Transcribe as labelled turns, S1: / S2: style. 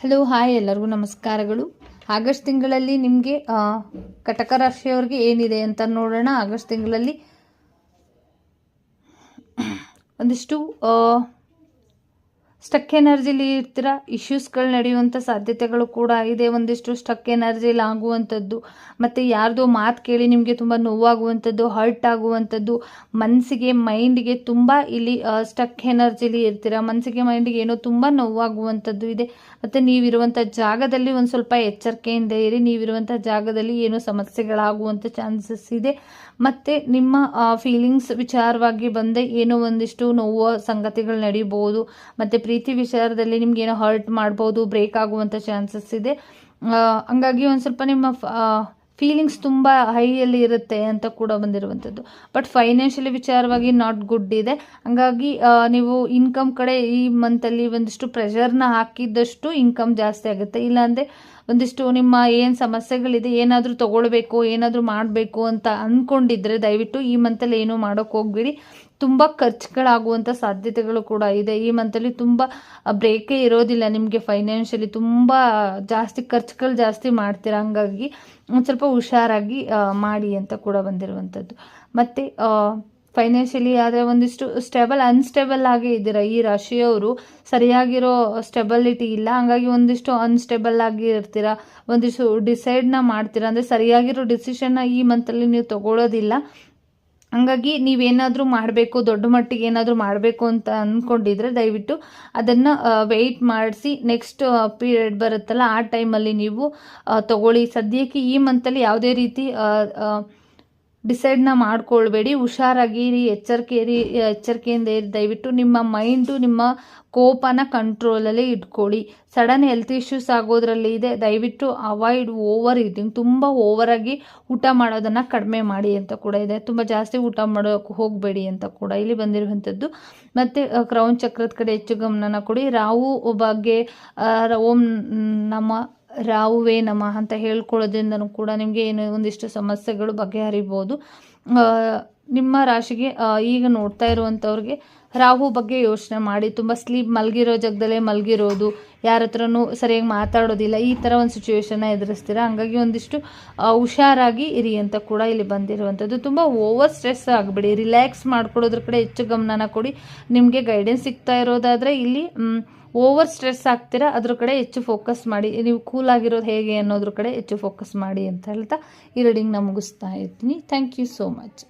S1: Hello hi ಎಲ್ಲರಿಗೂ ನಮಸ್ಕಾರಗಳು. August ತಿಂಗಳಲ್ಲಿ ನಿಮಗೆ ಕಟಕ ರಾಶಿಯವ್ರಿಗೆ ಏನಿದೆ ಅಂತ ನೋಡೋಣ. ಆಗಸ್ಟ್ ತಿಂಗಳಲ್ಲಿ ಒಂದಿಷ್ಟು ಸ್ಟಕ್ ಎನರ್ಜಿಲಿ ಇರ್ತೀರ? ಇಶ್ಯೂಸ್ಗಳು ನಡೆಯುವಂಥ ಸಾಧ್ಯತೆಗಳು ಕೂಡ ಇದೆ. ಒಂದಿಷ್ಟು ಸ್ಟಕ್ ಎನರ್ಜಿಲಿ ಆಗುವಂಥದ್ದು, ಮತ್ತು ಯಾರ್ದೋ ಮಾತು ಕೇಳಿ ನಿಮಗೆ ತುಂಬ ನೋವಾಗುವಂಥದ್ದು ಹರ್ಟ್ ಆಗುವಂಥದ್ದು ಮನಸ್ಸಿಗೆ ಮೈಂಡ್ಗೆ ತುಂಬ ಇಲ್ಲಿ ಸ್ಟಕ್ ಎನರ್ಜಿಲಿ ಇರ್ತೀರ? ಮನಸ್ಸಿಗೆ ಮೈಂಡಿಗೆ ಏನೋ ತುಂಬ ನೋವಾಗುವಂಥದ್ದು ಇದೆ. ಮತ್ತು ನೀವಿರುವಂಥ ಜಾಗದಲ್ಲಿ ಒಂದು ಸ್ವಲ್ಪ ಎಚ್ಚರಿಕೆಯಿಂದ ಇರಿ. ನೀವಿರುವಂಥ ಜಾಗದಲ್ಲಿ ಏನೋ ಸಮಸ್ಯೆಗಳಾಗುವಂಥ ಚಾನ್ಸಸ್ ಇದೆ. ಮತ್ತು ನಿಮ್ಮ ಫೀಲಿಂಗ್ಸ್ ವಿಚಾರವಾಗಿ ಬಂದೆ ಏನೋ ಒಂದಿಷ್ಟು ನೋವು, ಸಂಗತಿಗಳು ನಡೀಬೋದು. ಮತ್ತು ಪ್ರೀತಿ ವಿಚಾರದಲ್ಲಿ ನಿಮ್ಗೆ ಏನೋ ಹರ್ಟ್ ಮಾಡ್ಬೋದು ಬ್ರೇಕ್ ಆಗುವಂಥ ಚಾನ್ಸಸ್ ಇದೆ. ಹಂಗಾಗಿ ಒಂದು ಸ್ವಲ್ಪ ನಿಮ್ಮ ಫೀಲಿಂಗ್ಸ್ ತುಂಬ ಹೈಯಲ್ಲಿ ಇರುತ್ತೆ ಅಂತ ಕೂಡ ಬಂದಿರುವಂಥದ್ದು. ಬಟ್ ಫೈನಾನ್ಷಿಯಲಿ ವಿಚಾರವಾಗಿ ನಾಟ್ ಗುಡ್ ಇದೆ. ಹಂಗಾಗಿ ನೀವು ಇನ್ಕಮ್ ಕಡೆ ಈ ಮಂತಲ್ಲಿ ಒಂದಿಷ್ಟು ಪ್ರೆಷರ್ನ ಹಾಕಿದ್ದಷ್ಟು ಇನ್ಕಮ್ ಜಾಸ್ತಿ ಆಗುತ್ತೆ. ಇಲ್ಲಾಂದರೆ ಒಂದಿಷ್ಟು ನಿಮ್ಮ ಏನು ಸಮಸ್ಯೆಗಳಿದೆ, ಏನಾದರೂ ತೊಗೊಳ್ಬೇಕು, ಏನಾದರೂ ಮಾಡಬೇಕು ಅಂತ ಅಂದ್ಕೊಂಡಿದ್ರೆ ದಯವಿಟ್ಟು ಈ ಮಂತಲ್ಲಿ ಏನೂ ಮಾಡೋಕ್ಕೆ ಹೋಗ್ಬೇಡಿ. ತುಂಬ ಖರ್ಚುಗಳಾಗುವಂಥ ಸಾಧ್ಯತೆಗಳು ಕೂಡ ಇದೆ. ಈ ಮಂತಲ್ಲಿ ತುಂಬ ಬ್ರೇಕೇ ಇರೋದಿಲ್ಲ ನಿಮಗೆ ಫೈನಾನ್ಷಿಯಲಿ ತುಂಬ ಜಾಸ್ತಿ ಖರ್ಚುಗಳು ಜಾಸ್ತಿ ಮಾಡ್ತೀರಾ? ಹಂಗಾಗಿ ಒಂದು ಸ್ವಲ್ಪ ಹುಷಾರಾಗಿ ಮಾಡಿ ಅಂತ ಕೂಡ ಬಂದಿರುವಂಥದ್ದು ಮತ್ತು ಫೈನಾನ್ಷಿಯಲಿ ಆದರೆ ಒಂದಿಷ್ಟು ಸ್ಟೇಬಲ್ ಅನ್ಸ್ಟೇಬಲ್ ಆಗಿ ಇದ್ದೀರಾ? ಈ ರಾಶಿಯವರು ಸರಿಯಾಗಿರೋ ಸ್ಟೆಬಲಿಟಿ ಇಲ್ಲ. ಹಾಗಾಗಿ ಒಂದಿಷ್ಟು ಅನ್ಸ್ಟೇಬಲ್ ಆಗಿ ಇರ್ತೀರಾ? ಒಂದಿಷ್ಟು ಡಿಸೈಡ್ನ ಮಾಡ್ತೀರಾ? ಅಂದರೆ ಸರಿಯಾಗಿರೋ ಡಿಸಿಷನ್ನ ಈ ಮಂತಲ್ಲಿ ನೀವು ತಗೊಳ್ಳೋದಿಲ್ಲ ಹಂಗಾಗಿ ನೀವೇನಾದರೂ ಮಾಡಬೇಕು, ದೊಡ್ಡ ಮಟ್ಟಿಗೆ ಏನಾದರೂ ಮಾಡಬೇಕು ಅಂತ ಅಂದ್ಕೊಂಡಿದ್ರೆ ದಯವಿಟ್ಟು ಅದನ್ನು ವೆಯ್ಟ್ ಮಾಡಿಸಿ. ನೆಕ್ಸ್ಟ್ ಪೀರಿಯಡ್ ಬರುತ್ತಲ್ಲ, ಆ ಟೈಮಲ್ಲಿ ನೀವು ತಗೊಳ್ಳಿ. ಸದ್ಯಕ್ಕೆ ಈ ಮಂತಲ್ಲಿ ಯಾವುದೇ ರೀತಿ ಡಿಸೈಡ್ನ ಮಾಡ್ಕೊಳ್ಬೇಡಿ ಹುಷಾರಾಗಿರಿ ಎಚ್ಚರಿಕೆ ಇರಿ, ಎಚ್ಚರಿಕೆಯಿಂದ ಇರಿ. ದಯವಿಟ್ಟು ನಿಮ್ಮ ಮೈಂಡು ನಿಮ್ಮ ಕೋಪನ ಕಂಟ್ರೋಲಲ್ಲೇ ಇಟ್ಕೊಳ್ಳಿ. ಸಡನ್ ಹೆಲ್ತ್ ಇಶ್ಯೂಸ್ ಆಗೋದ್ರಲ್ಲಿ ಇದೆ. ದಯವಿಟ್ಟು ಅವಾಯ್ಡ್ ಓವರ್ ಈಟಿಂಗ್ ತುಂಬ ಓವರಾಗಿ ಊಟ ಮಾಡೋದನ್ನು ಕಡಿಮೆ ಮಾಡಿ ಅಂತ ಕೂಡ ಇದೆ. ತುಂಬ ಜಾಸ್ತಿ ಊಟ ಮಾಡೋಕ್ಕೆ ಹೋಗಬೇಡಿ ಅಂತ ಕೂಡ ಇಲ್ಲಿ ಬಂದಿರುವಂಥದ್ದು. ಮತ್ತು ಕ್ರೌನ್ ಚಕ್ರದ ಕಡೆ ಹೆಚ್ಚು ಗಮನನ ಕೊಡಿ. ರಾವು ಬಗ್ಗೆ ಓಂ ನಮ್ಮ ರಾಹುವೇ ನಮಃ ಅಂತ ಹೇಳ್ಕೊಳ್ಳೋದ್ರಿಂದನೂ ಕೂಡ ನಿಮಗೆ ಏನು ಒಂದಿಷ್ಟು ಸಮಸ್ಯೆಗಳು ಬಗೆಹರಿಬೋದು. ನಿಮ್ಮ ರಾಶಿಗೆ ಈಗ ನೋಡ್ತಾ ಇರುವಂಥವ್ರಿಗೆ ರಾಹು ಬಗ್ಗೆ ಯೋಚನೆ ಮಾಡಿ. ತುಂಬ ಸ್ಲೀಪ್ ಮಲಗಿರೋ ಜಾಗದಲ್ಲೇ ಮಲಗಿರೋದು ಯಾರ ಹತ್ರನೂ ಸರಿಯಾಗಿ ಮಾತಾಡೋದಿಲ್ಲ. ಈ ಥರ ಒಂದು ಸಿಚುವೇಶನ್ನ ಎದುರಿಸ್ತೀರ? ಹಂಗಾಗಿ ಒಂದಿಷ್ಟು ಹುಷಾರಾಗಿ ಇರಿ ಅಂತ ಕೂಡ ಇಲ್ಲಿ ಬಂದಿರುವಂಥದ್ದು. ತುಂಬ ಓವರ್ ಸ್ಟ್ರೆಸ್ ಆಗಿಬಿಡಿ. ರಿಲ್ಯಾಕ್ಸ್ ಮಾಡ್ಕೊಡೋದ್ರ ಕಡೆ ಹೆಚ್ಚು ಗಮನನ ಕೊಡಿ. ನಿಮಗೆ ಗೈಡೆನ್ಸ್ ಸಿಗ್ತಾ ಇರೋದಾದರೆ ಇಲ್ಲಿ ಓವರ್ ಸ್ಟ್ರೆಸ್ ಆಗ್ತೀರಾ? ಅದ್ರ ಕಡೆ ಹೆಚ್ಚು ಫೋಕಸ್ ಮಾಡಿ. ನೀವು ಕೂಲ್ ಆಗಿರೋದು ಹೇಗೆ ಅನ್ನೋದ್ರ ಕಡೆ ಹೆಚ್ಚು ಫೋಕಸ್ ಮಾಡಿ ಅಂತ ಹೇಳ್ತಾ ಈ ರೀಡಿಂಗ್ನ ಮುಗಿಸ್ತಾ ಇರ್ತೀನಿ ಥ್ಯಾಂಕ್ ಯು ಸೋ ಮಚ್